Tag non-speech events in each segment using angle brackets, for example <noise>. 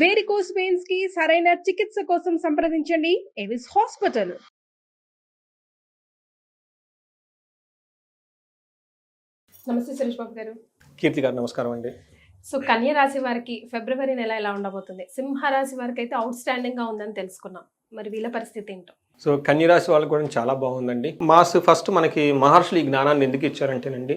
Varicose వెయిన్స్కి సరైన చికిత్స కోసం సంప్రదించండి. ఎవిస్ హాస్పిటల్ నమస్తే సురేష్ బాబు గారు. కీర్తి గారు నమస్కారం అండి. సో కన్య రాశి వారికి ఫిబ్రవరి నెల ఎలా ఉండబోతుంది? సింహ రాశి వారికి అయితే అవుట్ స్టాండింగ్గా ఉందని తెలుసుకున్నాం. మరి వీళ్ళ పరిస్థితి ఏంటో? సో కన్యరాశి వాళ్ళకి కూడా చాలా బాగుందండి. మాస్ ఫస్ట్ మనకి మహర్షులు ఈ జ్ఞానాన్ని ఎందుకు ఇచ్చారంటేనండి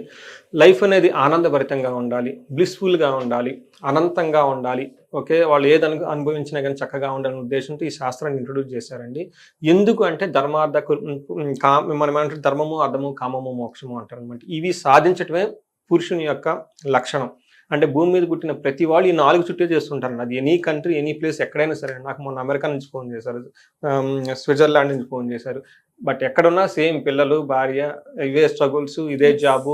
లైఫ్ అనేది ఆనందభరితంగా ఉండాలి బ్లిస్ఫుల్గా ఉండాలి అనంతంగా ఉండాలి ఓకే? వాళ్ళు ఏది అను అనుభవించినా కానీ చక్కగా ఉండాలనే ఉద్దేశంతో ఈ శాస్త్రాన్ని ఇంట్రొడ్యూస్ చేశారండి. ఎందుకు అంటే ధర్మార్థ కా మనం ఏమంటారు ధర్మము అర్థము కామము మోక్షము అంటారు అనమాట ఇవి సాధించటమే పురుషుని యొక్క లక్షణం. అంటే భూమి మీద పుట్టిన ప్రతి వాళ్ళు ఈ నాలుగు చుట్టే చేస్తుంటారు. అది ఎనీ కంట్రీ ఎనీ ప్లేస్ ఎక్కడైనా సరే. నాకు మొన్న అమెరికా నుంచి ఫోన్ చేశారు. స్విట్జర్లాండ్ నుంచి ఫోన్ చేశారు. బట్ ఎక్కడున్నా సేమ్ పిల్లలు భార్య ఇవే స్ట్రగుల్స్ ఇదే జాబు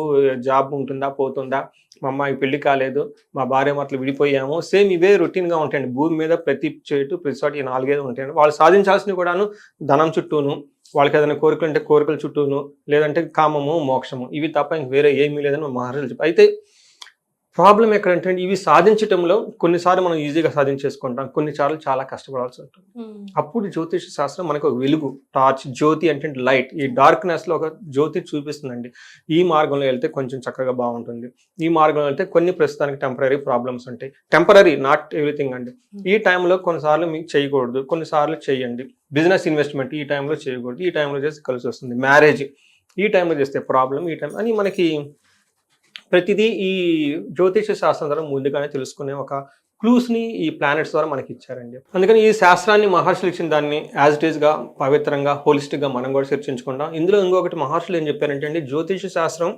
జాబ్ ఉంటుందా పోతుందా? మా అమ్మాయి పెళ్ళి కాలేదు. మా భార్య మాటలు విడిపోయాము. సేమ్ ఇవే routine గా ఉంటాయండి. భూమి మీద ప్రతి చేటు ప్రతి చోట ఈ నాలుగైదు ఉంటాయండి. వాళ్ళు సాధించాల్సినవి కూడాను ధనం చుట్టూను వాళ్ళకి ఏదైనా కోరికలు అంటే కోరికల చుట్టూను లేదంటే కామము మోక్షము. ఇవి తప్ప ఇంక వేరే ఏమీ లేదని మా మహారాజులు చెప్పారు. అయితే ప్రాబ్లం ఎక్కడంటే ఇవి సాధించటంలో కొన్నిసార్లు మనం ఈజీగా సాధించేసుకుంటాం. కొన్నిసార్లు చాలా కష్టపడాల్సి ఉంటుంది. అప్పుడు జ్యోతిష శాస్త్రం మనకు ఒక వెలుగు టార్చ్ జ్యోతి అంటే లైట్. ఈ డార్క్నెస్లో ఒక జ్యోతి చూపిస్తుందండి. ఈ మార్గంలో వెళ్తే కొంచెం చక్కగా బాగుంటుంది. ఈ మార్గంలో వెళ్తే కొన్ని ప్రస్తుతానికి టెంపరీ ప్రాబ్లమ్స్ ఉంటాయి. టెంపరీ నాట్ ఎవ్రీథింగ్ అండి. ఈ టైంలో కొన్నిసార్లు మీకు చేయకూడదు కొన్నిసార్లు చేయండి. బిజినెస్ ఇన్వెస్ట్మెంట్ ఈ టైంలో చేయకూడదు ఈ టైంలో చేస్తే కలిసి వస్తుంది. మ్యారేజ్ ఈ టైంలో చేస్తే ప్రాబ్లం ఈ టైం అని మనకి ప్రతిదీ ఈ జ్యోతిష శాస్త్రం ద్వారా ముందుగానే తెలుసుకునే ఒక క్లూస్ని ఈ ప్లానెట్స్ ద్వారా మనకి ఇచ్చారండి అందుకని ఈ శాస్త్రాన్ని మహర్షులు ఇచ్చిన దాన్ని యాజ్ ఇట్ ఈస్గా పవిత్రంగా హోలిస్టిక్గా మనం కూడా చర్చించుకుంటాం ఇందులో ఇంకొకటి మహర్షులు ఏం చెప్పారంటే అండి జ్యోతిష శాస్త్రం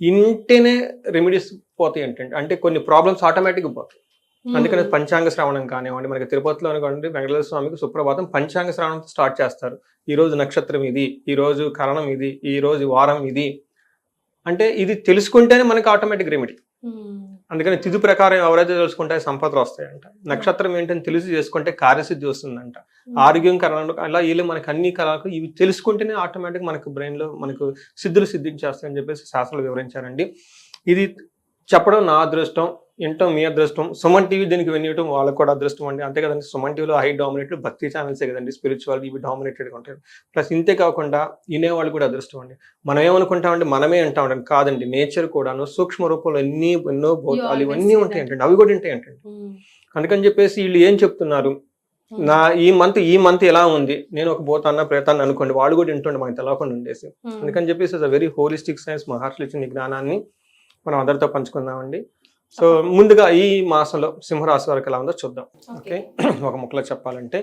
ఇంటేనే రెమెడీస్ పోతాయి ఏంటంటే అంటే కొన్ని ప్రాబ్లమ్స్ ఆటోమేటిక్గా పోతాయి. అందుకని పంచాంగ శ్రవణం కానివ్వండి మనకి తిరుపతిలో కానివ్వండి వెంకటేశ్వర స్వామికి సుప్రభాతం పంచాంగ శ్రవణంతో స్టార్ట్ చేస్తారు. ఈ రోజు నక్షత్రం ఇది ఈ రోజు కరణం ఇది ఈ రోజు వారం ఇది అంటే ఇది తెలుసుకుంటేనే మనకి ఆటోమేటిక్ రెమెడీ అందుకని తిథి ప్రకారం ఎవరైతే తెలుసుకుంటే సంపదలు వస్తాయంట. నక్షత్రం ఏంటని తెలిసి చేసుకుంటే కార్యసిద్ధి వస్తుందంట. ఆరోగ్యం కరణం అలా వీళ్ళు మనకి అన్ని కళలకు ఇవి తెలుసుకుంటేనే ఆటోమేటిక్ మనకు brain లో మనకు సిద్ధులు సిద్ధించేస్తాయని చెప్పేసి శాస్త్రాలు వివరించారండి. ఇది చెప్పడం నా అదృష్టం. వినటం మీ అదృష్టం. సుమన్ టీవీ దీనికి వినియటం వాళ్ళకు కూడా అదృష్టం అండి. అంతే కదండి సుమన్ టీవీలో హై డామినేట్ భక్తి ఛానల్సే కదండి. స్పిరిచువల్ ఇవి డామినేటెడ్గా ఉంటాయి. ప్లస్ ఇంతే కాకుండా వినేవాళ్ళు కూడా అదృష్టం అండి. మనం ఏమనుకుంటామంటే మనమే అంటామండి కాదండి నేచర్ కూడాను సూక్ష్మ రూపంలో ఎన్ని ఎన్నో భూతాలు ఇవన్నీ ఉంటాయి. అంటే అవి కూడా ఉంటాయి అంటే అందుకని చెప్పేసి వీళ్ళు ఏం చెప్తున్నారు? నా ఈ మంత్ ఈ మంత్ ఎలా ఉంది? నేను ఒక భూతాన్న ప్రేతాన్ని అనుకోండి వాడు కూడా వింటుండే మనకి తెలవకుండా ఉండేసి. అందుకని చెప్పేసి వెరీ హోలిస్టిక్ సైన్స్ మహర్షులు ఇచ్చిన జ్ఞానాన్ని మనం అందరితో పంచుకుందామండి. సో ముందుగా ఈ మాసంలో సింహరాశి వారికి ఎలా ఉందో చూద్దాం. ఓకే. <clears throat> ఒక ముక్కలో చెప్పాలంటే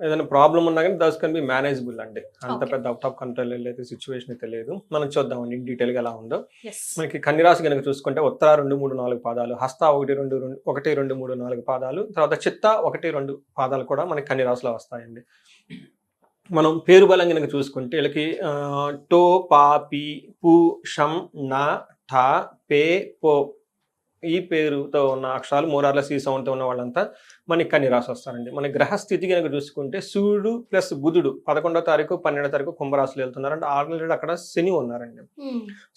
ఏదైనా ప్రాబ్లం ఉన్నా కానీ దస్ కెన్ బి మేనేజబుల్ అండి. అంత. పెద్ద అవుట్ ఆఫ్ కంట్రోల్ అయితే సిచ్యువేషన్ తెలియదు మనం చూద్దామండి డీటెయిల్గా ఎలా ఉందో. మనకి కన్నిరాశి కనుక చూసుకుంటే ఉత్తర రెండు మూడు నాలుగు పాదాలు హస్త ఒకటి రెండు రెండు ఒకటి రెండు మూడు నాలుగు పాదాలు తర్వాత చిత్త ఒకటి రెండు పాదాలు కూడా మనకి కన్నిరాశిలో వస్తాయండి. మనం పేరు బలం కనుక చూసుకుంటే వీళ్ళకి టో పా పి పు షం నా ఠ పే పో ఈ పేరుతో ఉన్న అక్షరాలు మూరార్ల సి సౌండ్తో ఉన్న వాళ్ళంతా మనకి కన్ని రాసి వస్తారండి మన గ్రహస్థితి కనుక చూసుకుంటే సూర్యుడు ప్లస్ బుధుడు పదకొండో తారీఖు పన్నెండో తారీఖు కుంభరాశులు వెళ్తున్నారు అంటే ఆల్రెడీ అక్కడ శని ఉన్నారండి.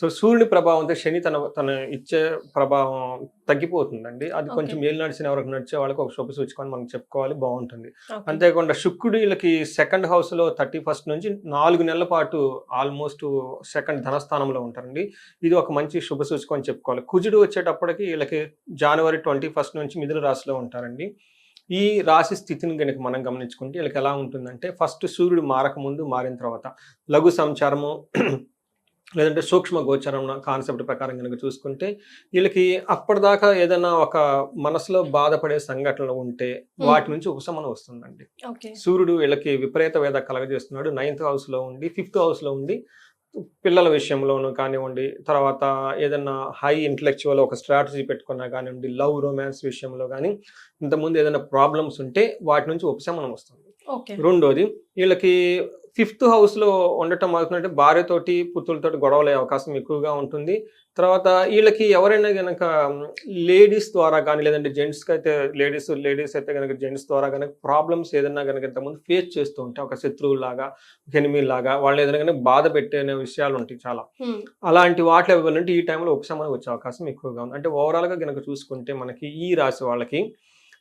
సో సూర్యుని ప్రభావంతో శని తన తన ఇచ్చే ప్రభావం తగ్గిపోతుందండి. అది కొంచెం ఏళ్ళు నడిచిన ఎవరికి నడిచే వాళ్ళకి ఒక శుభ సూచుకొని మనం చెప్పుకోవాలి బాగుంటుంది. అంతేకాకుండా శుక్రుడు వీళ్ళకి సెకండ్ హౌస్లో థర్టీ ఫస్ట్ నుంచి నాలుగు నెలల పాటు ఆల్మోస్ట్ సెకండ్ ధనస్థానంలో ఉంటారండి. ఇది ఒక మంచి శుభ సూచకం అని చెప్పుకోవాలి. కుజుడు వచ్చేటప్పటికి వీళ్ళకి జనవరి ట్వంటీ ఫస్ట్ నుంచి మిథున రాశిలో ఉంటారండి. ఈ రాశి స్థితిని కనుక మనం గమనించుకుంటే వీళ్ళకి ఎలా ఉంటుందంటే ఫస్ట్ సూర్యుడు మారక ముందు మారిన తర్వాత లఘు సంచారము <clears throat> లేదంటే సూక్ష్మ గోచరం కాన్సెప్ట్ ప్రకారం కనుక చూసుకుంటే వీళ్ళకి అప్పటిదాకా ఏదైనా ఒక మనసులో బాధపడే సంఘటనలు ఉంటే వాటి నుంచి ఉపశమనం వస్తుందండి. సూర్యుడు వీళ్ళకి విపరీత వేద కలగజేస్తున్నాడు. నైన్త్ హౌస్లో ఉండి ఫిఫ్త్ హౌస్లో ఉండి పిల్లల విషయంలోనూ కానివ్వండి తర్వాత ఏదైనా హై ఇంటలెక్చువల్ ఒక స్ట్రాటజీ పెట్టుకున్నా కానివ్వండి లవ్ రొమాన్స్ విషయంలో కానీ ఇంతకుముందు ఏదైనా ప్రాబ్లమ్స్ ఉంటే వాటి నుంచి ఉపశమనం వస్తుంది. ఓకే. రెండోది వీళ్ళకి ఫిఫ్త్ హౌస్లో ఉండటం అవుతుందంటే భార్యతోటి పుత్రులతోటి గొడవలే అవకాశం ఎక్కువగా ఉంటుంది. తర్వాత వీళ్ళకి ఎవరైనా గనక లేడీస్ ద్వారా కానీ లేదంటే జెంట్స్కి అయితే లేడీస్ లేడీస్ అయితే కనుక జెంట్స్ ద్వారా కనుక ప్రాబ్లమ్స్ ఏదైనా కనుక ఇంతకుముందు ఫేస్ చేస్తూ ఉంటాయి ఒక శత్రువులాగా ఎనిమి లాగా వాళ్ళు ఏదైనా కనుక బాధ పెట్టే విషయాలు ఉంటాయి చాలా. అలాంటి వాటిలో ఇవ్వాలంటే ఈ టైంలో ఉపశమనం వచ్చే అవకాశం ఎక్కువగా ఉంది. అంటే ఓవరాల్గా కనుక చూసుకుంటే మనకి ఈ రాశి వాళ్ళకి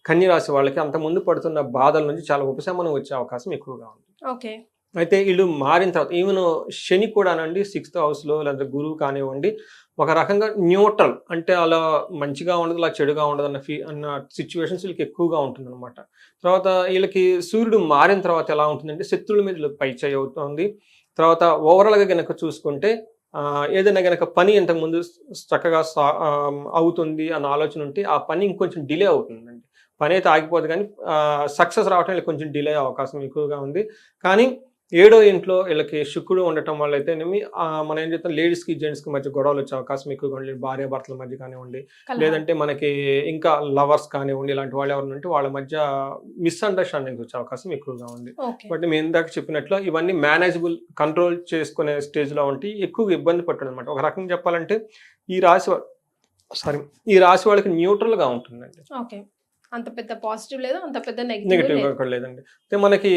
కన్య రాశి వాళ్ళకి అంత ముందు పడుతున్న బాధల నుంచి చాలా ఉపశమనం వచ్చే అవకాశం ఎక్కువగా ఉంది. ఓకే. అయితే వీళ్ళు మారిన తర్వాత ఈవెన్ శని కూడానండి సిక్స్త్ హౌస్లో లేదా గురువు కానివ్వండి ఒక రకంగా న్యూట్రల్ అంటే అలా మంచిగా ఉండదు అలా చెడుగా ఉండదు అన్న ఫీ అన్న సిచ్యువేషన్స్ వీళ్ళకి ఎక్కువగా ఉంటుంది అనమాట తర్వాత వీళ్ళకి సూర్యుడు మారిన తర్వాత ఎలా ఉంటుందంటే శత్రువుల మీద వీళ్ళకి పై చేయి అవుతుంది. తర్వాత ఓవరాల్గా గనక చూసుకుంటే ఏదైనా గనక పని ఇంతకుముందు చక్కగా సా అవుతుంది అన్న ఆలోచన ఉంటే ఆ పని ఇంకొంచెం డిలే అవుతుందండి. పని అయితే ఆగిపోదు కానీ సక్సెస్ రావటం కొంచెం డిలే అవకాశం ఎక్కువగా ఉంది. కానీ ఏడో ఇంట్లో వీళ్ళకి శుక్రుడు ఉండటం వల్ల అయితేనేమి ఆ, మనం ఏం చెప్తాం లేడీస్కి జెంట్స్కి మధ్య గొడవలు వచ్చే అవకాశం ఎక్కువగా ఉంది భార్య భర్తల మధ్య కానివ్వండి. లేదంటే మనకి ఇంకా లవర్స్ కానివ్వండి ఇలాంటి వాళ్ళు ఎవరు ఉంటే వాళ్ళ మధ్య మిస్అండర్స్టాండింగ్స్ వచ్చే అవకాశం ఎక్కువగా ఉంది. బట్ మేము ఇందాక చెప్పినట్లు ఇవన్నీ మేనేజబుల్ కంట్రోల్ చేసుకునే స్టేజ్లో ఉంటే ఎక్కువగా ఇబ్బంది పట్టడం అనమాట ఒక రకంగా చెప్పాలంటే ఈ రాశి సారీ ఈ రాశి వాళ్ళకి న్యూట్రల్గా ఉంటుందండి. అంత పెద్ద పాజిటివ్ లేదు అంత పెద్ద నెగిటివ్ లేదండి. అయితే మనకి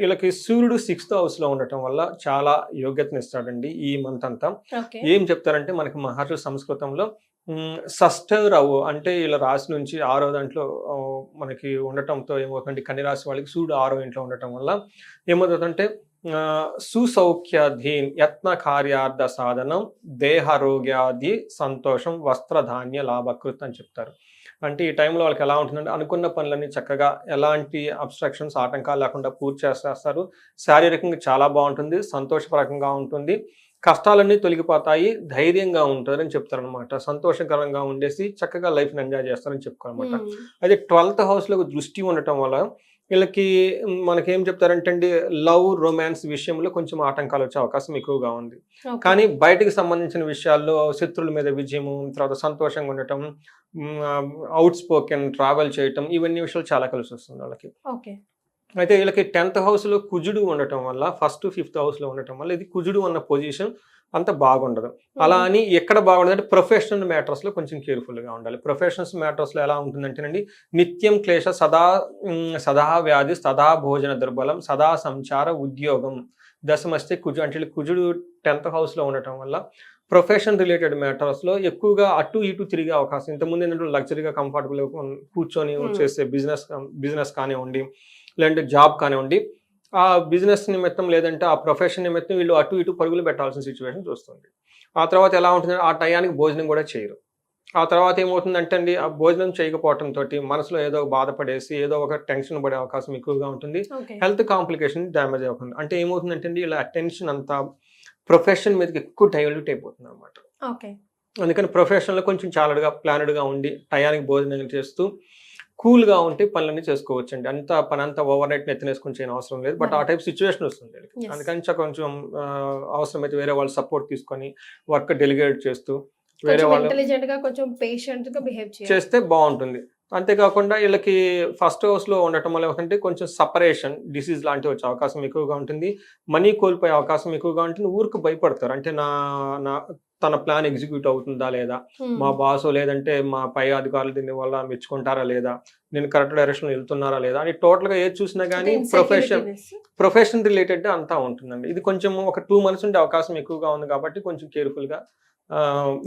వీళ్ళకి సూర్యుడు సిక్స్త్ హౌస్లో ఉండటం వల్ల చాలా యోగ్యతను ఇస్తాడండి ఈ మంత్ అంతా. ఏం చెప్తారంటే మనకి మహర్షి సంస్కృతంలో సస్టరవు అంటే వీళ్ళ రాశి నుంచి ఆరో దాంట్లో మనకి ఉండటంతో ఏమవుతుందంటే కన్య రాశి వాళ్ళకి సూర్యుడు ఆరో ఇంట్లో ఉండటం వల్ల ఏమవుతుందంటే సుసౌఖ్యాధీన్ యత్న కార్యార్థ సాధనం దేహారోగ్యాది సంతోషం వస్త్రధాన్య లాభకృత్ అని చెప్తారు. అంటే ఈ టైంలో వాళ్ళకి ఎలా ఉంటుందంటే అనుకున్న పనులన్నీ చక్కగా ఎలాంటి అబ్స్ట్రక్షన్స్ ఆటంకాలు లేకుండా పూర్తి చేసేస్తారు. శారీరకంగా చాలా బాగుంటుంది సంతోషపరకంగా ఉంటుంది. కష్టాలన్నీ తొలగిపోతాయి ధైర్యంగా ఉంటారని చెప్తారనమాట సంతోషకరంగా ఉండేసి చక్కగా లైఫ్ని ఎంజాయ్ చేస్తారని చెప్పుకోనమాట. మ్మ్. అయితే ట్వెల్త్ హౌస్లో దృష్టి ఉండటం వల్ల వీళ్ళకి మనకేం చెప్తారంటే అండి లవ్ రొమాన్స్ విషయంలో కొంచెం ఆటంకాలు వచ్చే అవకాశం ఎక్కువగా ఉంది. కానీ బయటికి సంబంధించిన విషయాల్లో శత్రువుల మీద విజయము తర్వాత సంతోషంగా ఉండటం అవుట్ స్పోకెన్ ట్రావెల్ చేయటం ఇవన్నీ విషయాలు చాలా కలిసి వస్తుంది వాళ్ళకి. ఓకే. అయితే వీళ్ళకి టెన్త్ హౌస్లో కుజుడు ఉండటం వల్ల ఫస్ట్ ఫిఫ్త్ హౌస్లో ఉండటం వల్ల ఇది కుజుడు ఉన్న పొజిషన్ అంత బాగుండదు. అలా అని ఎక్కడ బాగుండదు అంటే ప్రొఫెషనల్ మ్యాటర్స్లో కొంచెం కేర్ఫుల్గా ఉండాలి. ప్రొఫెషనల్స్ మ్యాటర్స్లో ఎలా ఉంటుందంటేనండి నిత్యం క్లేశ సదా సదా వ్యాధి సదా భోజన దుర్బలం సదా సంచార ఉద్యోగం దశమస్తే కుజు అంటే కుజుడు టెన్త్ హౌస్లో ఉండటం వల్ల ప్రొఫెషన్ రిలేటెడ్ మ్యాటర్స్లో ఎక్కువగా అటు ఇటు తిరిగే అవకాశం ఇంతకుముందు ఏంటంటే లగ్జరీగా కంఫర్టబుల్గా కూర్చొని. చేసే బిజినెస్ బిజినెస్ కానివ్వండి లేదంటే జాబ్ కానివ్వండి ఆ బిజినెస్ నిమిత్తం లేదంటే ఆ ప్రొఫెషన్ నిమిత్తం వీళ్ళు అటు ఇటు పరుగులు పెట్టాల్సిన సిచ్యువేషన్ వస్తుంది ఆ తర్వాత ఎలా ఉంటుంది? ఆ టయానికి భోజనం కూడా చేయరు. ఆ తర్వాత ఏమవుతుందంటే అండి ఆ భోజనం చేయకపోవటం తోటి మనసులో ఏదో ఒక బాధపడేసి ఏదో ఒక టెన్షన్ పడే అవకాశం ఎక్కువగా ఉంటుంది. హెల్త్ కాంప్లికేషన్ డ్యామేజ్ అవుతుంది. అంటే ఏమవుతుందంటే అండి ఇలా అటెన్షన్ అంతా ప్రొఫెషన్ మీదకి ఎక్కువ డైల్యూట్ అయిపోతుంది అనమాట ఓకే. అందుకని ప్రొఫెషన్లో కొంచెం చాలడ్గా ప్లానెడ్గా ఉండి టయానికి భోజనం చేస్తూ కూల్గా ఉంటే పనులన్నీ చేసుకోవచ్చు అండి అంత పని అంతా ఓవర్ నైట్ నెత్తినేసుకుని చేయని అవసరం లేదు. బట్ ఆ టైప్ సిచ్యువేషన్ వస్తుంది. అందుకని కొంచెం ఆ, అవసరమైతే వేరే వాళ్ళు సపోర్ట్ తీసుకొని వర్క్ డెలిగేట్ చేస్తూ వేరే వాళ్ళు ఇంటెలిజెంట్గా కొంచెం పేషెంట్గా బిహేవ్ చేయాలి. చేస్తే బాగుంటుంది. అంతేకాకుండా వీళ్ళకి ఫస్ట్ హౌస్లో ఉండటం వల్ల ఏమంటే కొంచెం సపరేషన్ డిసీజ్ లాంటివి వచ్చే అవకాశం ఎక్కువగా ఉంటుంది. మనీ కోల్పోయే అవకాశం ఎక్కువగా ఉంటుంది. ఊరికి భయపడతారు. అంటే నా నా తన ప్లాన్ ఎగ్జిక్యూట్ అవుతుందా లేదా. మా బాస్ లేదంటే మా పై అధికారులు దీని వల్ల మెచ్చుకుంటారా లేదా? నేను కరెక్ట్ డైరెక్షన్ వెళ్తున్నారా లేదా? అని టోటల్గా ఏది చూసినా కానీ ప్రొఫెషన్. ప్రొఫెషన్ రిలేటెడ్ అంతా ఉంటుందండి. ఇది కొంచెం ఒక టూ మంత్స్ ఉండే అవకాశం ఎక్కువగా ఉంది కాబట్టి కొంచెం కేర్ఫుల్గా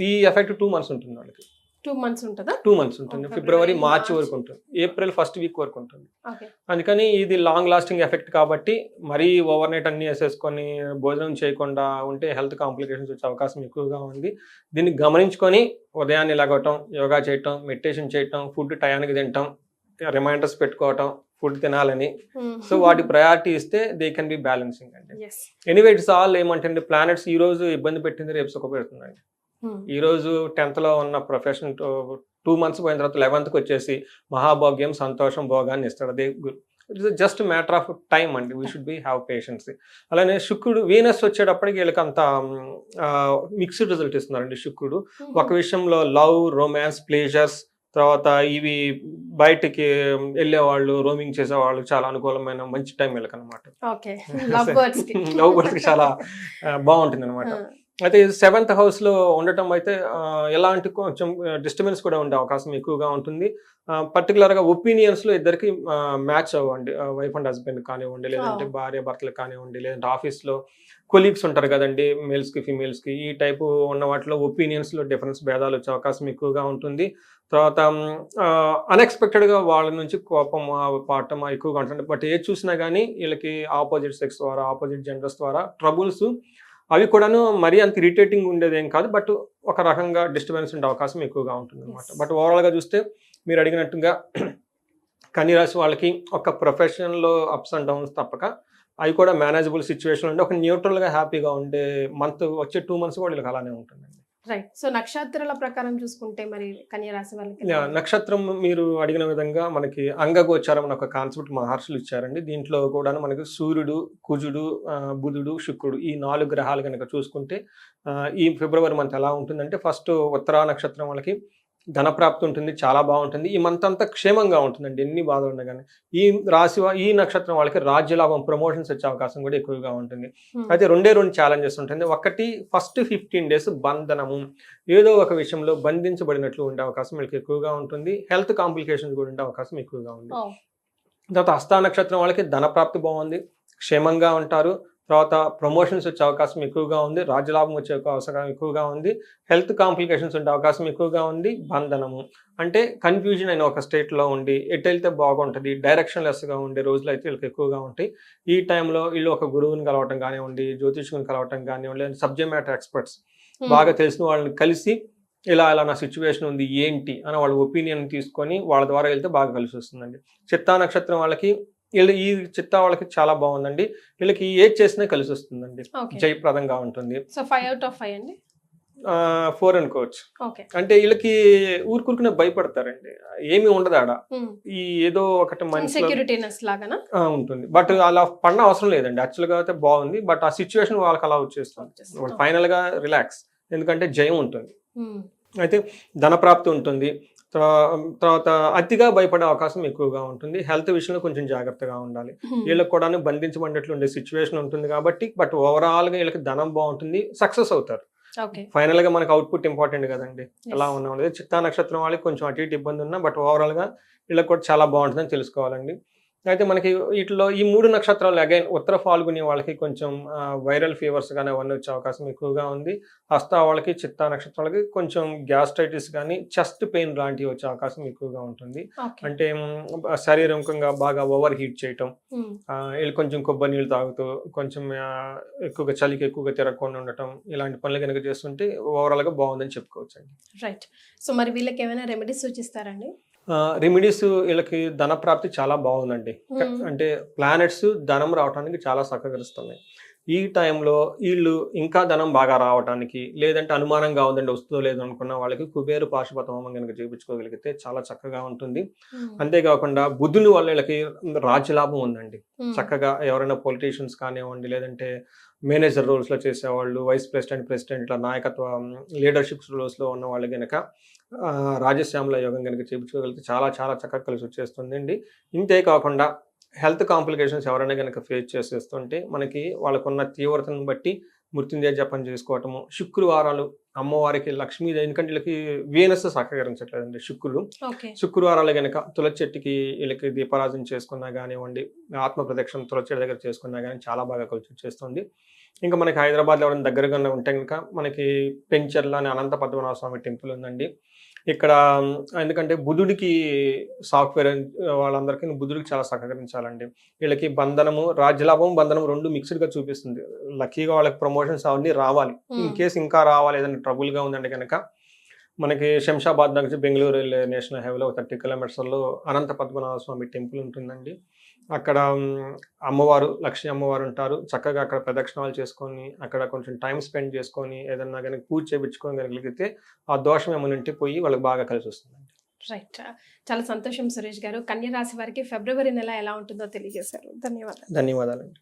ఈ ఎఫెక్ట్ టూ మంత్స్ ఉంటుంది వాళ్ళకి. టూ మంత్స్ ఉంటుందా? టూ మంత్స్ ఉంటుంది. February March. వరకు ఉంటుంది. ఏప్రిల్ ఫస్ట్ వీక్ వరకు ఉంటుంది. అందుకని ఇది లాంగ్ లాస్టింగ్ ఎఫెక్ట్ కాబట్టి మరీ ఓవర్ నైట్ అన్ని వేసేసుకొని భోజనం చేయకుండా ఉంటే హెల్త్ కాంప్లికేషన్స్ వచ్చే అవకాశం ఎక్కువగా ఉంది. దీన్ని గమనించుకొని ఉదయాన్నే లగవటం యోగా చేయటం మెడిటేషన్ చేయటం ఫుడ్ టయానికి తినటం రిమైండర్స్ పెట్టుకోవటం ఫుడ్ తినాలని. సో వాటి ప్రయారిటీ ఇస్తే దే కెన్ బి బ్యాలెన్సింగ్ అండి. ఎనీవే ఇట్స్ ఆల్ ఏమంటే ప్లానెట్స్ ఈ రోజు ఇబ్బంది పెట్టింది రేపు సుఖ పెడుతుందండి ఈ రోజు టెన్త్లో ఉన్న ప్రొఫెషన్ టూ మంత్స్ పోయిన తర్వాత లెవెన్త్కి వచ్చేసి మహాభాగ్యం సంతోషం భోగాన్ని ఇస్తాడు. అదే it's just matter of time అండి. We should be have patience. అలానే శుక్రుడు వీనస్ వచ్చేటప్పటికి వీళ్ళకి అంత మిక్స్డ్ రిజల్ట్ ఇస్తున్నారండి శుక్రుడు. ఒక విషయంలో లవ్ రొమాన్స్ ప్లేజర్స్ తర్వాత ఇవి బయటికి వెళ్ళేవాళ్ళు రోమింగ్ చేసేవాళ్ళు చాలా అనుకూలమైన మంచి టైం వీళ్ళకి అనమాట <laughs> లవ్ బర్డ్స్కి చాలా బాగుంటుంది అనమాట అయితే సెవెంత్ హౌస్లో ఉండటం అయితే ఎలాంటి కొంచెం డిస్టర్బెన్స్ కూడా ఉండే అవకాశం ఎక్కువగా ఉంటుంది. పర్టికులర్గా ఒపీనియన్స్లో ఇద్దరికి మ్యాచ్ అవ్వండి. వైఫ్ అండ్ హస్బెండ్ కానివ్వండి లేదంటే. భార్య భర్తలు కానివ్వండి లేదంటే ఆఫీస్లో కొలీగ్స్ ఉంటారు కదండి మేల్స్కి ఫిమేల్స్కి. ఈ టైపు ఉన్న వాటిలో ఒపీనియన్స్లో డిఫరెన్స్ భేదాలు వచ్చే అవకాశం ఎక్కువగా ఉంటుంది. తర్వాత అన్ఎక్స్పెక్టెడ్గా వాళ్ళ నుంచి కోపం ఆ ఎక్కువగా ఉంటుంది. బట్ ఏది చూసినా కానీ వీళ్ళకి ఆపోజిట్ సెక్స్ ద్వారా ఆపోజిట్ జెండర్స్ ద్వారా ట్రబుల్స్ అవి కూడాను మరీ అంత ఇరిటేటింగ్ ఉండేది కాదు బట్ ఒక రకంగా డిస్టర్బెన్స్ ఉండే అవకాశం ఎక్కువగా ఉంటుంది అనమాట. బట్ ఓవరాల్గా చూస్తే మీరు అడిగినట్టుగా కన్యరాశి వాళ్ళకి ఒక ప్రొఫెషన్లో అప్స్ అండ్ డౌన్స్ తప్పక అవి కూడా మేనేజబుల్ సిచ్యువేషన్ ఉంటే ఒక న్యూట్రల్గా హ్యాపీగా ఉండే మంత్ వచ్చే టూ మంత్స్ కూడా వీళ్ళకి అలానే ఉంటుందండి రైట్ సో నక్షత్రాల ప్రకారం చూసుకుంటే మరి కన్యా రాశి వాళ్ళకి నక్షత్రం మీరు అడిగిన విధంగా మనకి అంగగోచారం అనే ఒక కాన్సెప్ట్ మహర్షులు ఇచ్చారండి. దీంట్లో కూడా మనకి సూర్యుడు కుజుడు బుధుడు శుక్రుడు ఈ నాలుగు గ్రహాలు కనుక చూసుకుంటే ఈ ఫిబ్రవరి మంత్ ఎలా ఉంటుందంటే ఫస్ట్ ఉత్తరా నక్షత్రం వాళ్ళకి ధనప్రాప్తి ఉంటుంది చాలా బాగుంటుంది. ఈ మంత్ అంతా క్షేమంగా ఉంటుందండి ఎన్ని బాధలు కానీ. ఈ రాశి ఈ నక్షత్రం వాళ్ళకి రాజ్యలాభం ప్రమోషన్స్ వచ్చే అవకాశం కూడా ఎక్కువగా ఉంటుంది. అయితే రెండే రెండు ఛాలెంజెస్ ఉంటుంది. ఒకటి ఫస్ట్ ఫిఫ్టీన్ డేస్ బంధనము. ఏదో ఒక విషయంలో బంధించబడినట్లు ఉండే అవకాశం వీళ్ళకి ఎక్కువగా ఉంటుంది. హెల్త్ కాంప్లికేషన్స్ కూడా ఉండే అవకాశం ఎక్కువగా ఉంది. తర్వాత హస్తా నక్షత్రం వాళ్ళకి ధనప్రాప్తి బాగుంది. క్షేమంగా ఉంటారు. తర్వాత ప్రమోషన్స్ వచ్చే అవకాశం ఎక్కువగా ఉంది రాజ్యలాభం వచ్చే అవకాశం ఎక్కువగా ఉంది హెల్త్ కాంప్లికేషన్స్ ఉండే అవకాశం ఎక్కువగా ఉంది బంధనము. అంటే కన్ఫ్యూజన్ అయిన ఒక స్టేట్లో ఉండి ఎటు వెళ్తే బాగుంటుంది డైరెక్షన్ లెస్గా ఉండే రోజులు అయితే వీళ్ళకి ఎక్కువగా ఉంటాయి. ఈ టైంలో వీళ్ళు ఒక గురువుని కలవటం కానివ్వండి జ్యోతిష్కుని కలవటం కానివ్వండి లేదా సబ్జెక్ట్ మ్యాటర్ ఎక్స్పర్ట్స్. బాగా తెలిసిన వాళ్ళని కలిసి ఇలా ఇలా నా సిచ్యువేషన్ ఉంది ఏంటి? అని వాళ్ళ ఒపీనియన్ తీసుకొని వాళ్ళ ద్వారా వెళ్తే బాగా కలిసి వస్తుందండి. చిత్తా నక్షత్రం వాళ్ళకి వీళ్ళు ఈ చిత్తా వాళ్ళకి చాలా బాగుందండి. వీళ్ళకి ఏది చేసినా కలిసి వస్తుందండి జయప్రదంగా ఉంటుంది. So five out of five అండి? ఫోర్ అనుకోవచ్చు అంటే వీళ్ళకి ఊరుకురుకునే భయపడతారండి. ఏమీ ఉండదు ఆడ. ఈ ఏదో ఒకటి ఆ, ఉంటుంది. బట్ అలా పడిన అవసరం లేదండి. యాక్చువల్గా అయితే బాగుంది. బట్ ఆ సిచ్యువేషన్ వాళ్ళకి అలా వచ్చేస్తుంది. ఫైనల్గా రిలాక్స్. ఎందుకంటే జయం ఉంటుంది. అయితే ధనప్రాప్తి ఉంటుంది. తర్వాత అతిగా భయపడే అవకాశం ఎక్కువగా ఉంటుంది. హెల్త్ విషయంలో కొంచెం జాగ్రత్తగా ఉండాలి. వీళ్ళకి కూడా బంధించబడినట్లు ఉండే సిచ్యువేషన్ ఉంటుంది కాబట్టి బట్ ఓవరాల్గా వీళ్ళకి ధనం బాగుంటుంది సక్సెస్ అవుతారు. ఫైనల్గా మనకి అవుట్పుట్ ఇంపార్టెంట్ కదండి. ఎలా ఉన్నా. చిత్తా నక్షత్రం వాళ్ళకి కొంచెం అటు ఇటు ఇబ్బంది ఉన్నా బట్ ఓవరాల్గా వీళ్ళకి కూడా చాలా బాగుంటుందని తెలుసుకోవాలండి. అయితే మనకి వీటిలో ఈ మూడు నక్షత్రాలు అగైన్ ఉత్తర ఫాల్గుని వాళ్ళకి కొంచెం వైరల్ ఫీవర్స్ కానీ అవన్నీ వచ్చే అవకాశం ఎక్కువగా ఉంది. హస్త వాళ్ళకి చిత్తా నక్షత్రాలకి కొంచెం గ్యాస్ట్రైటిస్ కానీ చెస్ట్ పెయిన్ లాంటివి వచ్చే అవకాశం ఎక్కువగా ఉంటుంది. అంటే శారీరకంగా బాగా ఓవర్ హీట్ చేయటం వీళ్ళు కొంచెం కొబ్బరి నీళ్ళు తాగుతూ కొంచెం ఎక్కువగా చలికి ఎక్కువగా తిరగకుండా ఉండటం ఇలాంటి పనులు కనుక చేస్తుంటే ఓవరాల్గా బాగుందని చెప్పుకోవచ్చు అండి రైట్ సో మరి వీళ్ళకి ఏమైనా రెమెడీస్ సూచిస్తారండి రెమెడీస్ వీళ్ళకి ధన ప్రాప్తి చాలా బాగుందండి. అంటే ప్లానెట్స్ ధనం రావడానికి చాలా సహకరిస్తున్నాయి ఈ టైంలో వీళ్ళు ఇంకా ధనం బాగా రావడానికి లేదంటే అనుమానంగా ఉందండి వస్తుందో లేదో అనుకున్న వాళ్ళకి కుబేరు పాశుపత హోమం కనుక చేయించుకోగలిగితే చాలా చక్కగా ఉంటుంది. అంతేకాకుండా బుద్ధుని వల్ల వీళ్ళకి రాజ్యలాభం ఉందండి. చక్కగా ఎవరైనా పొలిటీషియన్స్ కానివ్వండి లేదంటే మేనేజర్ రోల్స్లో చేసేవాళ్ళు వైస్ ప్రెసిడెంట్ ప్రెసిడెంట్ ఇట్లా నాయకత్వ లీడర్షిప్ రోల్స్లో ఉన్న వాళ్ళు కనుక రాజశ్యామల యోగం కనుక చేయించుకోగలిగితే చాలా చాలా చక్కగా కలిసి వచ్చేస్తుందండి. ఇంతే కాకుండా హెల్త్ కాంప్లికేషన్స్ ఎవరైనా కనుక ఫేస్ చేసేస్తుంటే మనకి వాళ్ళకున్న తీవ్రతను బట్టి మృత్యుంజయ జపం చేసుకోవటము శుక్రవారాలు అమ్మవారికి లక్ష్మీదేవి ఎందుకంటే వీళ్ళకి వీనస్ సహకరించట్లేదండి శుక్రుడు శుక్రవారాలు కనుక తులసి చెట్టుకి వీళ్ళకి దీపారాధన చేసుకున్నా కానివ్వండి ఆత్మ ప్రదక్షిణ తులసి చెట్టు దగ్గర చేసుకున్నా కానీ చాలా బాగా కలిసి చేస్తుంది ఇంకా మనకి హైదరాబాద్లో ఎవరైనా దగ్గరగా ఉంటే కనుక మనకి పెంచర్ల అని అనంత పద్మనాభ స్వామి టెంపుల్ ఉందండి. ఇక్కడ ఎందుకంటే బుధుడికి సాఫ్ట్వేర్ వాళ్ళందరికీ బుధుడికి చాలా సహకరించాలండి. వీళ్ళకి బంధనము రాజ్యలాభం బంధనం రెండు మిక్స్డ్గా చూపిస్తుంది. లక్కీగా వాళ్ళకి ప్రమోషన్స్ అవన్నీ రావాలి. ఇన్. కేసు ఇంకా రావాలి ఏదైనా ట్రబుల్గా ఉందంటే కనుక మనకి శంషాబాద్ నుంచి బెంగళూరు వెళ్ళే నేషనల్ హైవేలో ఒక థర్టీ కిలోమీటర్స్లో అనంత పద్మనాభ స్వామి టెంపుల్ ఉంటుందండి. అక్కడ అమ్మవారు లక్ష్మీ అమ్మవారు ఉంటారు. చక్కగా అక్కడ ప్రదక్షిణాలు చేసుకొని అక్కడ కొంచెం టైం స్పెండ్ చేసుకొని ఏదన్నా కానీ పూజ చేయించుకోగలిగితే ఆ దోషం ఏమైనా ఉంటే పోయి వాళ్ళకి బాగా కలిసి వస్తుందండి. రైట్ చాలా సంతోషం సురేష్ గారు. కన్య రాశి వారికి ఫిబ్రవరి నెల ఎలా ఉంటుందో తెలియజేశారు. ధన్యవాదాలు. ధన్యవాదాలండి.